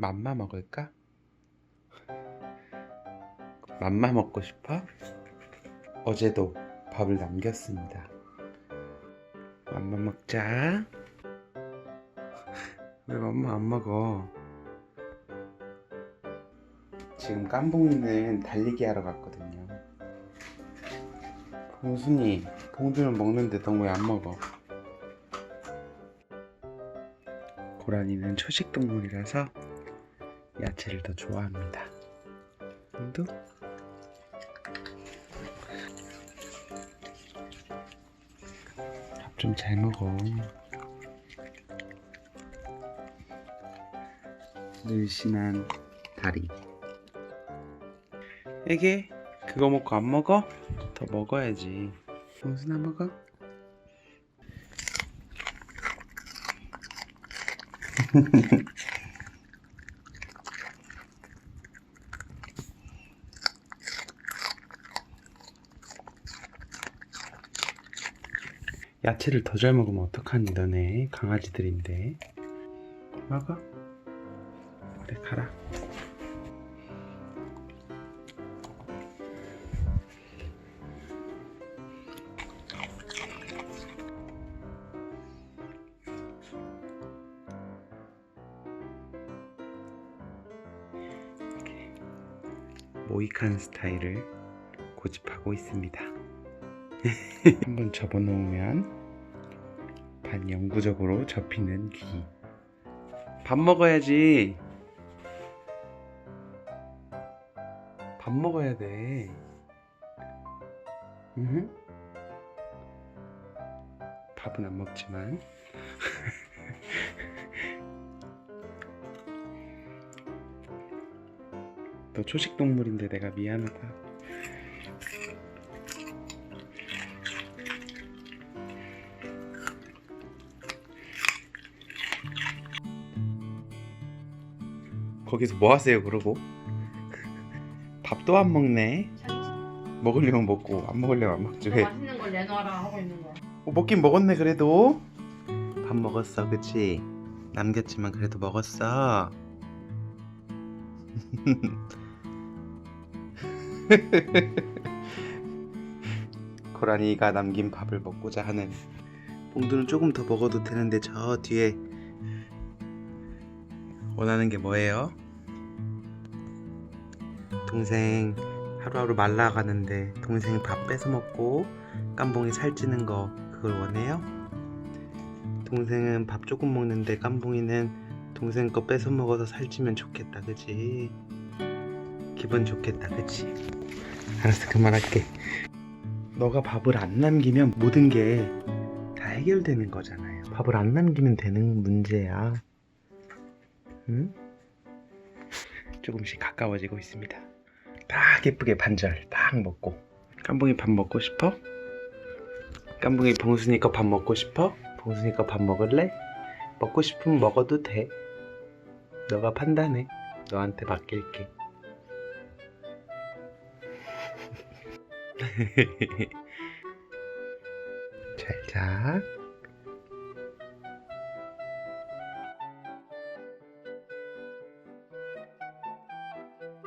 맘마 먹을까? 맘마 먹고 싶어? 어제도 밥을 남겼습니다. 맘마 먹자. 왜 맘마 안 먹어? 지금 깜봉이는 달리기 하러 갔거든요. 봉순이, 봉두는 먹는데 넌 왜 안 먹어? 고라니는 초식 동물이라서 야채를 더 좋아합니다. 봉두? 밥좀잘 먹어. 늘씬한 다리. 애게 그거 먹고 안 먹어? 더 먹어야지. 봉순아 먹어? 야채를 더 잘 먹으면 어떡하니 너네 강아지들인데 먹어? 그래 가라 모이칸 스타일을 고집하고 있습니다. 한번 접어놓으면 반영구적으로 접히는 귀. 밥 먹어야지. 밥 먹어야 돼. 응? 밥은 안 먹지만. 너 초식 동물인데 내가 미안하다. 거기서 뭐 하세요 그러고? 밥도 안 먹네. 먹으려면 먹고 안 먹으려면 안 먹죠. 왜? 맛있는 걸 내놔라 하고 있는 거야. 어, 먹긴 먹었네 그래도. 밥 먹었어, 그치? 남겼지만 그래도 먹었어. 고라니가 남긴 밥을 먹고자 하는 봉두는 조금 더 먹어도 되는데 저 뒤에 원하는 게 뭐예요? 동생 하루하루 말라가는데 동생 밥 뺏어 먹고 깜봉이 살찌는 거 그걸 원해요? 동생은 밥 조금 먹는데 깜봉이는 동생 거 뺏어 먹어서 살찌면 좋겠다 그치? 기분 좋겠다 그치? 알았어 그만할게 너가 밥을 안 남기면 모든 게 다 해결되는 거잖아요 밥을 안 남기면 되는 문제야 응? 조금씩 가까워지고 있습니다 딱 예쁘게 반절 딱 먹고 깜봉이 밥 먹고 싶어? 봉순이 거밥 먹고 싶어? 거밥 먹을래? 먹고 싶으면 먹어도 돼 너가 판단해 너한테 맡길게 잘 자.